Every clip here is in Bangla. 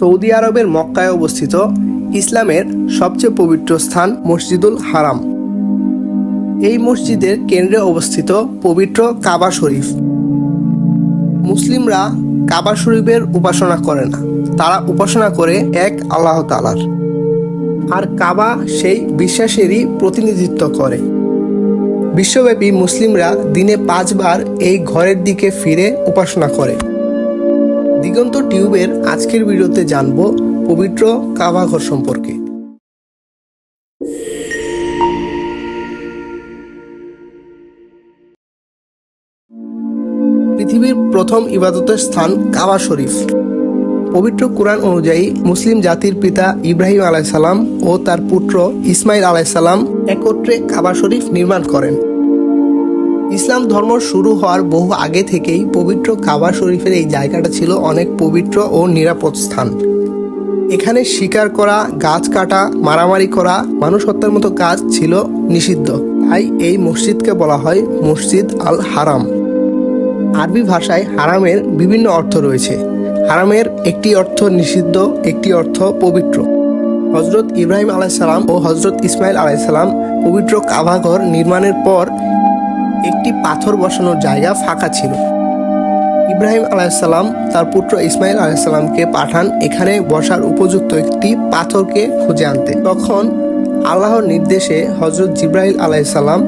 সৌদি আরবের মক্কায় অবস্থিত ইসলামের সবচেয়ে পবিত্র স্থান মসজিদুল হারাম। এই মসজিদের কেন্দ্রে অবস্থিত পবিত্র কাবা শরীফ। মুসলিমরা কাবা শরীফের উপাসনা করে না, তারা উপাসনা করে এক আল্লাহ তালার আর কাবা সেই বিশ্বাসেরই প্রতিনিধিত্ব করে। বিশ্বব্যাপী মুসলিমরা দিনে পাঁচবার এই ঘরের দিকে ফিরে উপাসনা করে। দিগন্ত টিউবের আজকের ভিডিওতে জানব পবিত্র কাবা ঘর সম্পর্কে। পৃথিবীর প্রথম ইবাদতের স্থান কাবা শরীফ। পবিত্র কোরআন অনুযায়ী মুসলিম জাতির পিতা ইব্রাহিম আলাইসাল্লাম ও তার পুত্র ইসমাইল আলাইসাল্লাম একত্রে কাবা শরীফ নির্মাণ করেন। ইসলাম ধর্ম শুরু হওয়ার বহু আগে থেকেই পবিত্র কাবা শরীফের এই জায়গাটা ছিল অনেক পবিত্র ও নিরাপদ স্থান। এখানে শিকার করা, গাছ কাটা, মারামারি করা, মানুষ হত্যার মতো কাজ ছিল নিষিদ্ধ। তাই এই মসজিদকে বলা হয় মসজিদ আল হারাম আরবি ভাষায় হারামের বিভিন্ন অর্থ রয়েছে। হারামের একটি অর্থ নিষিদ্ধ, একটি অর্থ পবিত্র। হজরত ইব্রাহিম আলাইসালাম ও হজরত ইসমাইল আলাইসালাম পবিত্র কাভাঘর নির্মাণের পর একটি পাথর বসানোর জায়গা ফাঁকা ছিল। ইব্রাহিম আলাইসাল্লাম তার পুত্র ইসমাইল আলাইসাল্লামকে পাঠান। এখানে বসার উপযুক্ত একটি পাথরকে খুঁজে আনতে। তখন আল্লাহর নির্দেশে হজরত জিব্রাহিল আলাইসাল্লাম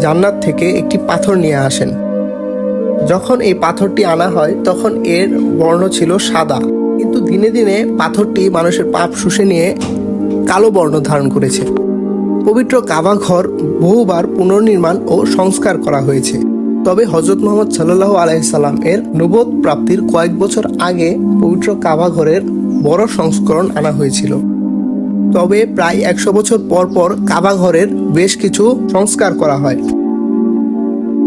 জান্নাত থেকে একটি পাথর নিয়ে আসেন। যখন এই পাথরটি আনা হয়, তখন এর বর্ণ ছিল সাদা। কিন্তু দিনে দিনে পাথরটি মানুষের পাপ শুষে নিয়ে কালো বর্ণ ধারণ করেছে। পবিত্র কাবা ঘর বহুবার পুনর্নির্মাণ ও সংস্কার করা হয়েছে। তবে হজরত মোহাম্মদ সাল্লাহ আলাইসাল্লাম এর নবোধ প্রাপ্তির কয়েক বছর আগে পবিত্র কাবা ঘরের বড় সংস্করণ আনা হয়েছিল। তবে প্রায় একশো বছর পর পর কাবা ঘরের বেশ কিছু সংস্কার করা হয়।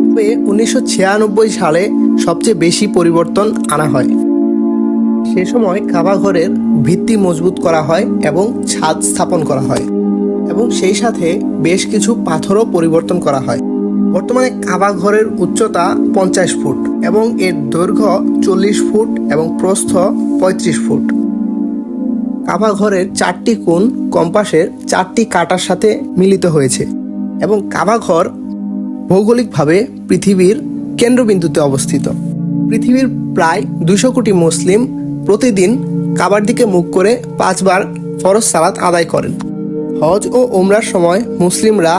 তবে উনিশশো ছিয়ানব্বই সালে সবচেয়ে বেশি পরিবর্তন আনা হয়। সে সময় কাবা ঘরের ভিত্তি মজবুত করা হয় এবং ছাদ স্থাপন করা হয়। এবং সেই সাথে বেশ কিছু পাথরও পরিবর্তন করা হয়। বর্তমানে কাবা ঘরের উচ্চতা পঞ্চাশ ফুট এবং এর দৈর্ঘ্য চল্লিশ ফুট এবং প্রস্থ পঁয়ত্রিশ ফুট। কাবা ঘরের চারটি কোণ কম্পাসের চারটি কাটার সাথে মিলিত হয়েছে এবং কাবা ঘর ভৌগোলিকভাবে পৃথিবীর কেন্দ্রবিন্দুতে অবস্থিত। পৃথিবীর প্রায় দুশো কোটি মুসলিম প্রতিদিন কাবার দিকে মুখ করে পাঁচবার ফরজ সালাত আদায় করেন। হজ ও ওমরার সময় মুসলিমরা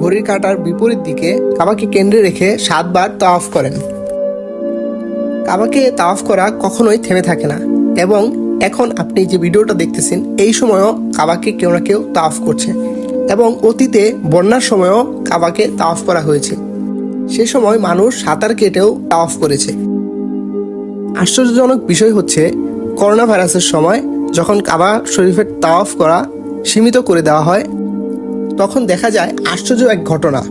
ঘড়ির কাঁটার বিপরীত দিকে কাবাকে কেন্দ্রে রেখে সাতবার তাওয়াফ করেন। কাবাকে তাওয়াফ করা কখনোই থেমে থাকে না এবং এখন আপনি যে ভিডিওটা দেখতেছেন, এই সময়ও কাবাকে কেউ না কেউ তাওয়াফ করছে এবং অতীতে বন্যার সময়ও কাবাকে তাওয়াফ করা হয়েছে। সে সময় মানুষ সাঁতার কেটেও তাওয়াফ করেছে। আশ্চর্যজনক বিষয় হচ্ছে করোনা ভাইরাসের সময় যখন কাবা শরীফের তাওয়াফ করা সীমিত করে দেওয়া হয়। তখন দেখা যায় আশ্চর্য এক ঘটনা।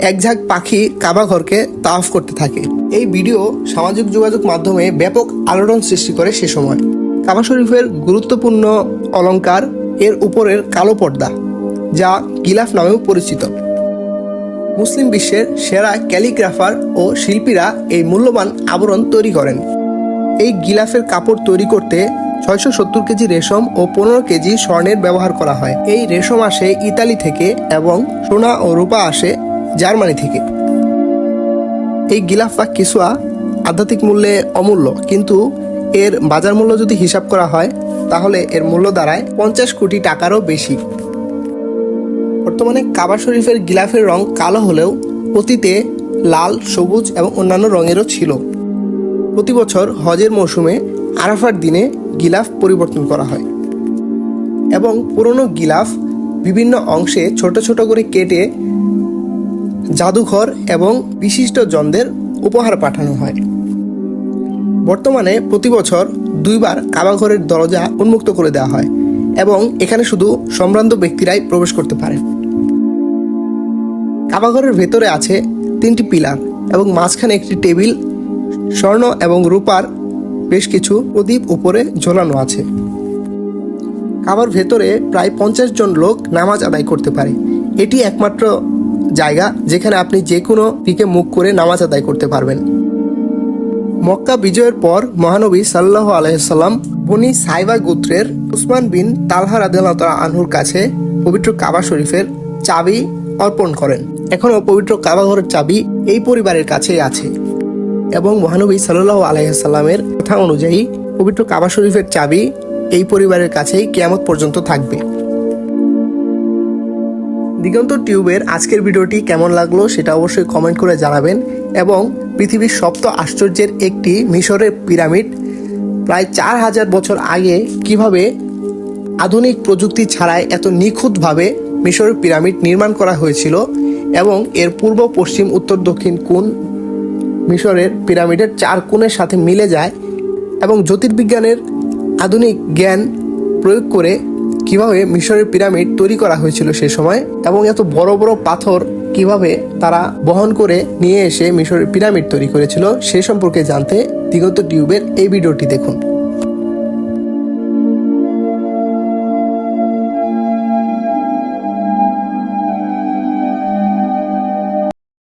এক ঝাঁক পাখি কাবা ঘরকে তাওয়াফ করতে থাকে। এই ভিডিও সামাজিক যোগাযোগ মাধ্যমে ব্যাপক আলোড়ন সৃষ্টি করে সে সময়। কাবা শরীফের গুরুত্বপূর্ণ অলঙ্কার এর উপরের কালো পর্দা, যা গিলাফ নামেও পরিচিত। মুসলিম বিশ্বের সেরা ক্যালিগ্রাফার ও শিল্পীরা এই মূল্যবান আবরণ তৈরি করেন। এই গিলাফের কাপড় তৈরি করতে ছয়শো সত্তর কেজি রেশম ও পনেরো কেজি স্বর্ণের ব্যবহার করা হয়। এই রেশম আসে ইতালি থেকে এবং সোনা ও রূপা আসে জার্মানি থেকে। এই গিলাফ বা কিসুয়া আধ্যাত্মিক মূল্যে অমূল্য, কিন্তু এর বাজার মূল্য যদি হিসাব করা হয়, তাহলে এর মূল্য দাঁড়ায় পঞ্চাশ কোটি টাকারও বেশি। বর্তমানে কাবা শরীফের গিলাফের রং কালো হলেও অতীতে লাল, সবুজ এবং অন্যান্য রঙেরও ছিল। প্রতি বছর হজের মৌসুমে আরাফার দিনে গিলাফ পরিবর্তন করা হয়। এবং পুরনো গিলাফ বিভিন্ন অংশে ছোট ছোট করে কেটে জাদুঘর এবং বিশিষ্ট জনদের উপহার পাঠানো হয়। বর্তমানে প্রতি বছর দুইবার কাবাঘরের দরজা উন্মুক্ত করে দেওয়া হয় এবং এখানে শুধু সম্ভ্রান্ত ব্যক্তিরাই প্রবেশ করতে পারে। কাবাঘরের ভেতরে আছে তিনটি পিলার এবং মাঝখানে একটি টেবিল, স্বর্ণ এবং রূপার বেশ কিছু প্রদীপ উপরে ঝোলানো আছে। কাবার ভেতরে প্রায় পঞ্চাশ জন লোক নামাজ আদায় করতে পারে। এটি একমাত্র জায়গা যেখানে আপনি যে কোনো দিকে মুখ করে নামাজ আদায় করতে পারবেন। মক্কা বিজয়ের পর মহানবী সাল্লাহ আলাইসাল্লাম বনি সাইবা গোত্রের উসমান বিন তালহা রাদিয়াল্লাহু তাআলা আনহুর কাছে পবিত্র কাবা শরীফের চাবি অর্পণ করেন। এখনও পবিত্র কাবা ঘরের চাবি এই পরিবারের কাছেই আছে। এবং মহানবী সাল্লাহ আলাইসাল্লামের কথা অনুযায়ী পবিত্র কাবা শরীফের চাবি এই পরিবারের কাছেই কেয়ামত পর্যন্ত থাকবে। দিগন্ত টিউবের আজকের ভিডিওটি কেমন লাগল সেটা অবশ্যই কমেন্ট করে জানাবেন এবং পৃথিবীর সপ্ত আশ্চর্যের একটি মিশরের পিরামিড প্রায় চার হাজার বছর আগে কীভাবে আধুনিক প্রযুক্তি ছাড়াই এত নিখুঁতভাবে মিশরের পিরামিড নির্মাণ করা হয়েছিল এবং এর পূর্ব, পশ্চিম, উত্তর, দক্ষিণ কোণ মিশরের পিরামিডের চার কোণের সাথে মিলে যায় এবং জ্যোতির্বিজ্ঞানের আধুনিক জ্ঞান প্রয়োগ করে কীভাবে মিশরের পিরামিড তৈরি করা হয়েছিল সে সময় এবং এত বড় বড় পাথর কীভাবে তারা বহন করে নিয়ে এসে মিশরের পিরামিড তৈরি করেছিল সে সম্পর্কে জানতে দিগন্ত টিউবের এই ভিডিওটি দেখুন।